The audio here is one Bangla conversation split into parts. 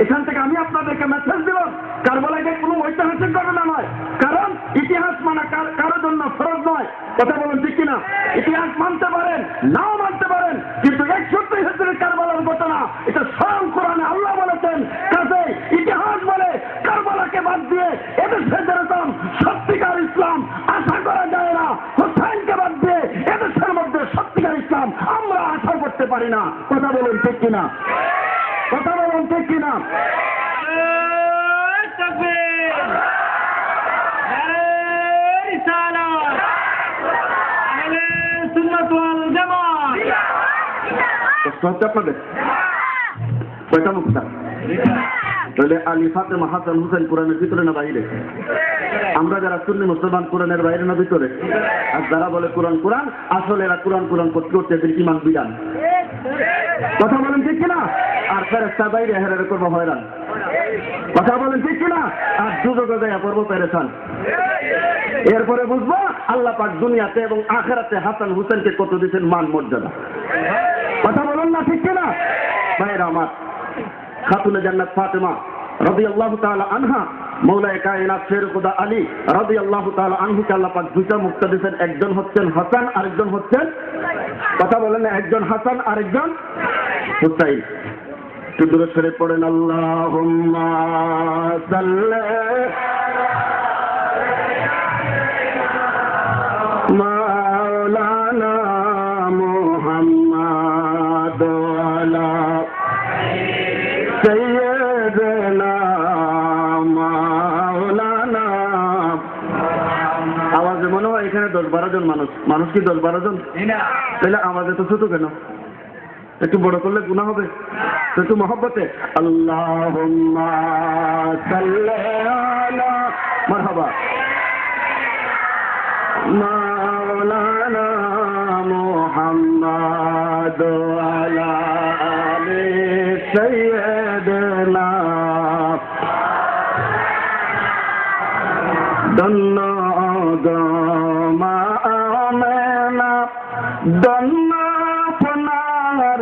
এখান থেকে আমি আপনাদেরকে মেসেজ দিলাম কারবালাকে কোনো ঐতিহাসিক ঘটনা নয়, কারণ ইতিহাস মানা কার- কারোর জন্য ফরজ নয়। কথা বলুন ঠিক কিনা? ইতিহাস মানতে পারেন, নাও মানতে পারেন, কিন্তু একষট্টি হিজড়ির কারবালার ঘটনা, এটা স্বয়ং কোরআনে আল্লাহ বলেছেন কাজে ইতিহাস বলে কারবালাকে বাদ দিয়ে এদেশে যেরকম সত্যিকার ইসলাম আশা করা যায় না হোসাইনকে বাদ দিয়ে এদেশের মধ্যে সত্যিকার ইসলাম আমরা আশা করতে পারি না। কথা বলুন ঠিক কিনা? হাসান হুসেন না বাইরে? আমরা যারা সুন্নি মুসলমান কোরআনের বাইরে না ভিতরে? আর যারা বলে কোরআন কোরআন, আসলে এরা কোরআন কোরআন করতে করতে ইমান বিধান। কথা বলেন ঠিক কিনা? ফেরেস্তা বাইরে হেরারে করব হয়রান। কথা বলেন, ঠিক কিনা? আর দুযোগ দেয়া পর্ব পেরেছান এরপরে বুঝব, আল্লাহ পাক দুনিয়াতে এবং আখেরাতে হাসান হুসেনকে কত দিচ্ছেন মান মর্যাদা। কথা বলুন না, ঠিক কিনা? ভাইরা আমার, খাতুনে জান্নাত ফাতেমা রবি আল্লাহ তাআলা আনহা, মৌলায় কায়নাত শের খুদা আলী রবি আল্লাহ তাআলা আনহুকে আল্লাহ পাক দুইটা মুক্তা দিয়েছেন। একজন হচ্ছেন হাসান, আরেকজন হচ্ছেন কথা বলেন না, একজন হাসান, আরেকজন হুসাইন। একটু দূরে সরে পড়েন আল্লাহুম্মা সাল্লি মাওলানা মুহাম্মাদ সৈয়দনা মাওলানা আওয়াজে মনে হয় এখানে দশ বারো জন মানুষ। মানুষ কি দশ বারো জন? তাহলে আওয়াজে তো ছোট কেন? একটু বড় করলে গুণা হবে? একটু মহব্বতে? আল্লাহ মারহাবা। মাওলানা মুহাম্মদ সাইয়্যিদনা।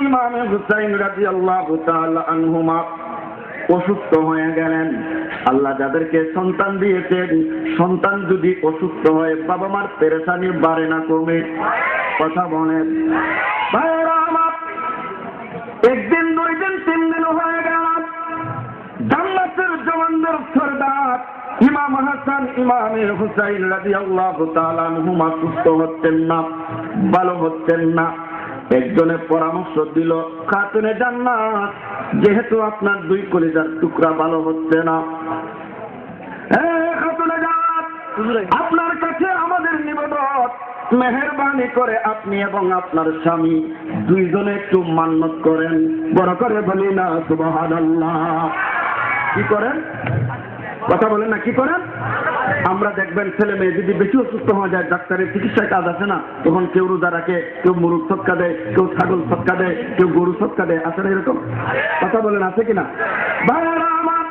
ইমামে হুসাইন রাজি আল্লাহ আনহুমা অসুস্থ হয়ে গেলেন। আল্লাহ যাদেরকে সন্তান দিয়েছেন, সন্তান যদি অসুস্থ হয় বাবা মার পেরেশানি বাড়ে না কমে। কথা বলেন। একদিন, দুই দিন, তিন দিন হয়ে গেল। জান্নাতের জওয়ানদের সর্দার ইমাম হাসান, ইমামে হুসাইন রাদিয়াল্লাহু তাআলা আনহুমা সুস্থ হচ্ছেন না, ভালো হচ্ছেন না। একজনের পরামর্শ দিল, খাতুনে যান জান্নাত, যেহেতু আপনার দুই কলিজার টুকরা ভালো হচ্ছে না। আপনার কাছে আমাদের নিবেদন। মেহরবানি করে আপনি এবং আপনার স্বামী দুইজনে একটু মান্যত করেন। বড় করে বলি না, সুবহানাল্লাহ। কি করেন? কথা বলেন না, কি করেন? আমরা দেখবেন ছেলে মেয়ে যদি বেশি অসুস্থ হয়ে যায়, ডাক্তারের চিকিৎসায় কাজ আছে না, তখন কেউ রোজা রাখে, কেউ মুরুখ সৎকা দেয়, কেউ ছাগল সৎকা দেয়, কেউ গরু সৎকা দেয় আছে না এরকম? কথা বলেন, আছে কিনা? ভাইয়ারা আমার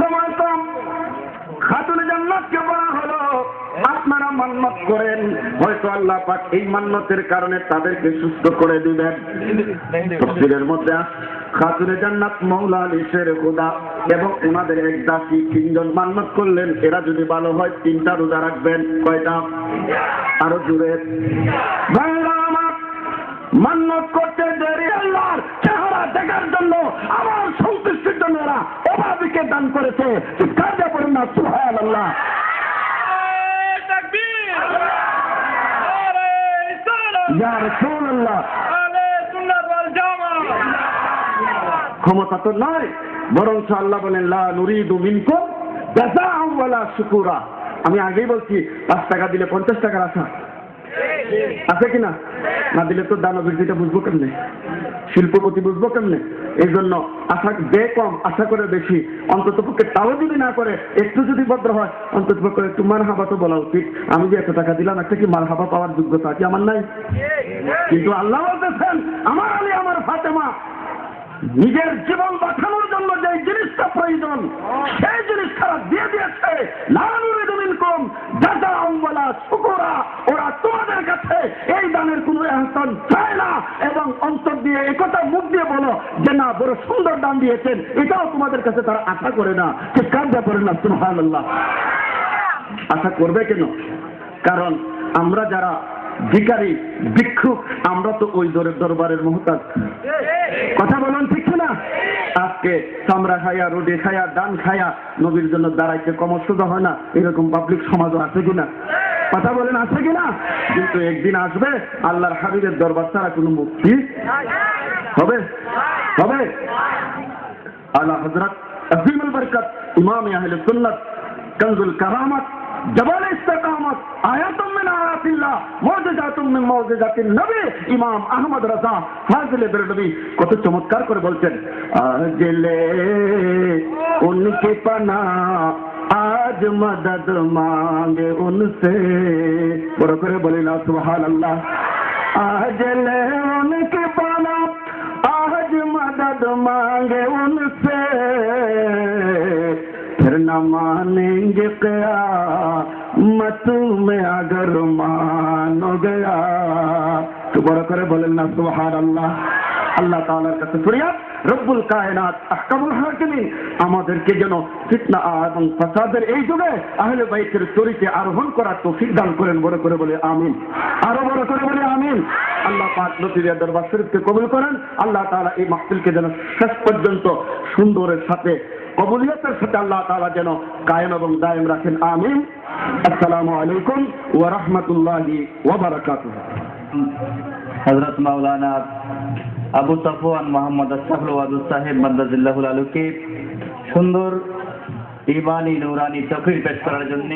সময় কম খাতুনে জান্নাতকে বলা হলো। আপনারা মান্নত করেন, হয়তো আল্লাহ পাক এই মান্নতের কারণে তাদেরকে সুস্থ করে দিবেন। তফসিলের মধ্যে খাতুনে জান্নাত মৌলা আলী শের খুদা এবং ওনাদের এক দাসী তিনজন মান্নত করলেন। এরা যদি ভালো হয়, তিনটা রোজা রাখবেন। কয়টা? আরও জুড়ে ভাইরা মান্নত করতে দেরি আল্লাহর চেহারা দেখার জন্য, আমার সন্তুষ্টির জন্য এরা অভাবীকে দান করেছে। চিৎকার দিয়ে পড়েন না সুহায় আল্লাহ ক্ষমতা তো নয় বরঞ্চ আল্লাহ বলেন, লা আমি আগেই বলছি, পাঁচ টাকা দিলে পঞ্চাশ টাকার আশা আছে কিনা? না দিলে তো দানবীর যেটা বুঝব কেমনে? শিল্পপতি বুঝব কেমনে? এই জন্য আশা বে কম, আশা করে বেশি। অন্তত পক্ষে তাও যদি না করে, একটু যদি ভদ্র হয়, অন্তত পক্ষে একটু মার হাবা তো বলা উচিত। আমি যে এত টাকা দিলাম, একটা কি মার হাবা পাওয়ার যোগ্যতা কি আমার নাই? কিন্তু আল্লাহ বলতেছেন, আমার আলী, আমার ফাতেমা, নিজের জীবন বাঁচানোর জন্য যে জিনিসটা প্রয়োজন, সেই জিনিস তারা দিয়ে দিয়েছে। লানুরিদুমিন কম দাদা অম্বলা শুকুরা। ওরা তোমাদের কাছে এই দানের কোনো আহসান চায় না। একথা মুখ দিয়ে বলো যে না, বড় সুন্দর দান দিয়েছেন। এটাও তোমাদের কাছে তারা আশা করে না সে করে না, সুবহানাল্লাহ। আশা করবে কেন? কারণ আমরা যারা ভিকারি ভিক্ষুক, আমরা তো ওই দরের দরবারের মহতাজ। কথা বলুন ঠিক না আজকে চামড়া খায়া, রুটি খায়া ডান খায়া নবীর জন্য দাঁড়াইতে কমর সোজা হয় না, এরকম পাবলিক সমাজও আছে কিনা? কথা বলেন, আছে কিনা? কিন্তু একদিন আসবে, আল্লাহর হাবিবের দরবার ছাড়া কোনো মুক্তি হবে হবে আল্লাহ হজরত আজিমুল বরকত ইমাম আহলে সুন্নাত কনজুল কারামত জবাল ইস্তেকামত আয়াতুম মিন আয়াতিল্লাহ মুজিজাতুম মিন মুজিজাতিন নবী ইমাম আহমদ রাজা ফাজিলে বেরলভী কত চমৎকার করে বলছেন আজলে উনকে পানা আজ মদদ মাঙ্গে উনসে বড় করে বলি না সুবহানাল্লাহ আজলে উনকে পানা आज मदद मांगे उनसे फिर न मानेंगे क्या मत में अगर मानो गया তো বড় করে বলেন না সুবহান আল্লাহ আল্লাহ তাআলার কাছে ফরিয়াদ রব্বুল কায়নাত আহকামুল হাকিমিন আমাদেরকে যেন ফিতনা এবং ফাসাদের এই যুগে আহলে বাইতের চরিত্রে আরোহণ করার তৌফিক দান করেন বড় করে বলে আমিন আরো বড় করে বলে আমিন আল্লাহ পাক নতিরিয়া দরবার শরীফকে কবুল করেন। আল্লাহ তাআলা এই মাহফিলকে যেন শেষ পর্যন্ত সুন্দরের সাথে, কবুলিয়তের সাথে আল্লাহ তাআলা যেন কায়েম এবং দায়েম রাখেন। আমিন। আসসালামু আলাইকুম ওয়া রাহমাতুল্লাহি ওয়া বারাকাতুহু। হজরত মাওলানা আবু সাফওয়ান মোহাম্মদ আশরাফুল ওয়াদুদ সাহেব মাদ্দাজিল্লাহুল আলুকে, সুন্দর ইমানি নৌরানি তকরির পেশ করার জন্য